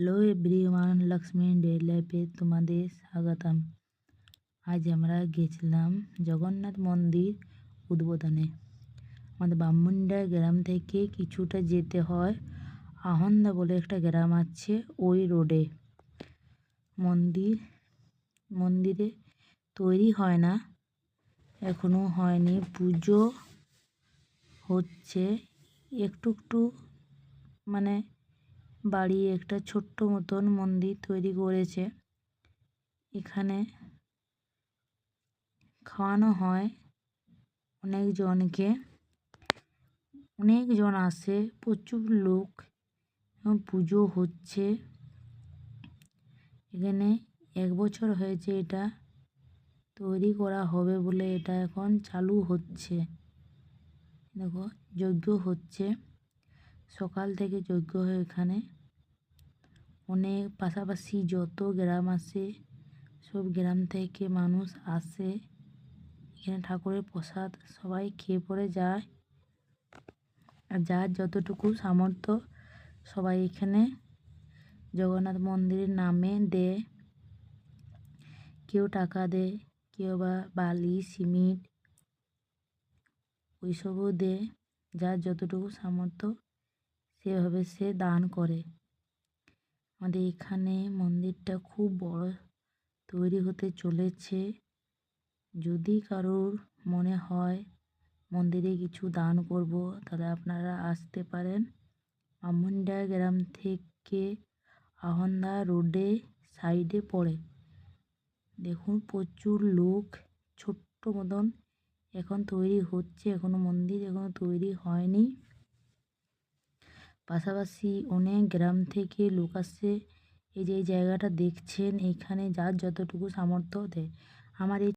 Hello everyone Lakshmi day লাইফে তোমাদের স্বাগতম আজ আমরা গেছিলাম জগন্নাথ মন্দির উদ্বোধনে আমাদের বামুনডা গ্রাম থেকে কিছুটা যেতে হয় আহন্দা বলে একটা গ্রাম আছে ওই রোডে মন্দির মন্দিরে তৈরি হয় না এখনও হয়নি পুজো হচ্ছে একটু একটু মানে বাড়ি একটা ছোট্ট মতন মন্দির তৈরি করেছে। এখানে খাওয়ানো হয় অনেকজনকে। অনেকজন আসে, প্রচুর লোক পুজো হচ্ছে। এখানে এক বছর হয়েছে এটা তৈরি করা হবে বলে এটা এখন চালু হচ্ছে। দেখো, যজ্ঞ হচ্ছে। সকাল থেকে যজ্ঞ হয় এখানে। অনেক পাশাপাশি যত গ্রাম আছে, সব গ্রাম থেকে মানুষ আসে। এখানে ঠাকুরের প্রসাদ সবাই খেয়ে পরে যায়। আর যার যতটুকু সামর্থ্য, সবাই এখানে জগন্নাথ মন্দিরের নামে দেয়। কেউ টাকা দেয়, কেউ বা বালি, সিমেন্ট, ওইসবও দেয়। যার যতটুকু সামর্থ্য সেভাবে সে দান করে। আমাদের এখানে মন্দিরটা খুব বড়, তৈরি হতে চলেছে। যদি কারোর মনে হয় মন্দিরে কিছু দান করব, তাহলে আপনারা আসতে পারেন আমুন্ডা গ্রাম থেকে আহন্দা রোডে সাইডে পড়ে। দেখুন, প্রচুর লোক, ছোট্ট মতন এখন তৈরি হচ্ছে। এখনও মন্দির এখনও তৈরি হয়নি। পাশাপাশি অনেক গ্রাম থেকে লোক আসছে। এই যে, এই জায়গাটা দেখছেন এইখানে যার যতটুকু সামর্থ্য দেয় আমার এই